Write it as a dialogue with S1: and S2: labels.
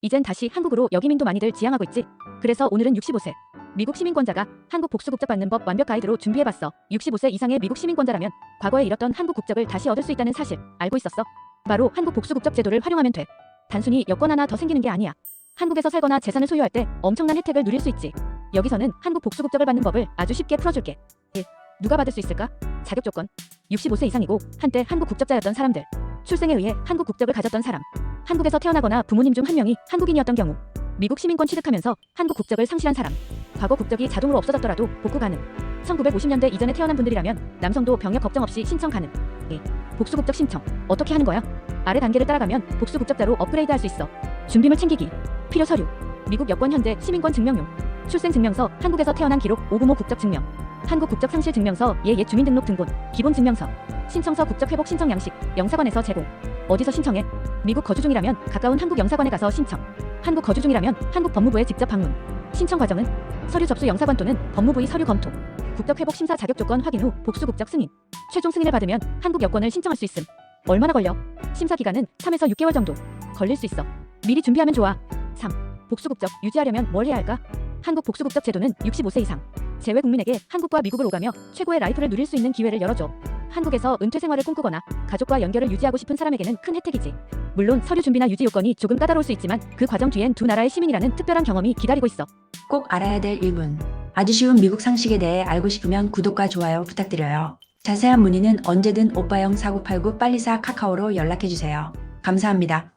S1: 이젠 다시 한국으로 여기민도 많이들 지향하고 있지. 그래서 오늘은 65세 미국 시민권자가 한국 복수국적 받는 법 완벽 가이드로 준비해봤어. 65세 이상의 미국 시민권자라면 과거에 잃었던 한국 국적을 다시 얻을 수 있다는 사실 알고 있었어? 바로 한국 복수국적 제도를 활용하면 돼. 단순히 여권 하나 더 생기는 게 아니야. 한국에서 살거나 재산을 소유할 때 엄청난 혜택을 누릴 수 있지. 여기서는 한국 복수국적을 받는 법을 아주 쉽게 풀어줄게. 1. 누가 받을 수 있을까? 자격 조건. 65세 이상이고 한때 한국 국적자였던 사람들. 출생에 의해 한국 국적을 가졌던 사람. 한국에서 태어나거나 부모님 중 한 명이 한국인이었던 경우. 미국 시민권 취득하면서 한국 국적을 상실한 사람. 과거 국적이 자동으로 없어졌더라도 복구 가능. 1950년대 이전에 태어난 분들이라면 남성도 병역 걱정 없이 신청 가능. 2. 복수 국적 신청. 어떻게 하는 거야? 아래 단계를 따라가면 복수 국적자로 업그레이드 할 수 있어. 준비물 챙기기. 필요 서류. 미국 여권 현재 시민권 증명용. 출생 증명서, 한국에서 태어난 기록, 오부모 국적 증명. 한국 국적 상실 증명서, 예예 주민등록 등본, 기본 증명서. 신청서 국적 회복 신청 양식, 영사관에서 제공. 어디서 신청해? 미국 거주 중이라면 가까운 한국 영사관에 가서 신청. 한국 거주 중이라면 한국 법무부에 직접 방문. 신청 과정은 서류 접수 영사관 또는 법무부의 서류 검토. 국적 회복 심사 자격 조건 확인 후 복수 국적 승인. 최종 승인을 받으면 한국 여권을 신청할 수 있음. 얼마나 걸려? 심사 기간은 3에서 6개월 정도. 걸릴 수 있어. 미리 준비하면 좋아. 3. 복수 국적 유지하려면 뭘 해야 할까? 한국 복수 국적 제도는 65세 이상 재외 국민에게 한국과 미국을 오가며 최고의 라이프를 누릴 수 있는 기회를 열어줘. 한국에서 은퇴 생활을 꿈꾸거나 가족과 연결을 유지하고 싶은 사람에게는 큰 혜택이지. 물론 서류 준비나 유지 요건이 조금 까다로울 수 있지만 그 과정 뒤엔 두 나라의 시민이라는 특별한 경험이 기다리고 있어.
S2: 꼭 알아야 될 1분. 아주 쉬운 미국 상식에 대해 알고 싶으면 구독과 좋아요 부탁드려요. 자세한 문의는 언제든 오빠영 4989 빨리사 카카오로 연락해주세요. 감사합니다.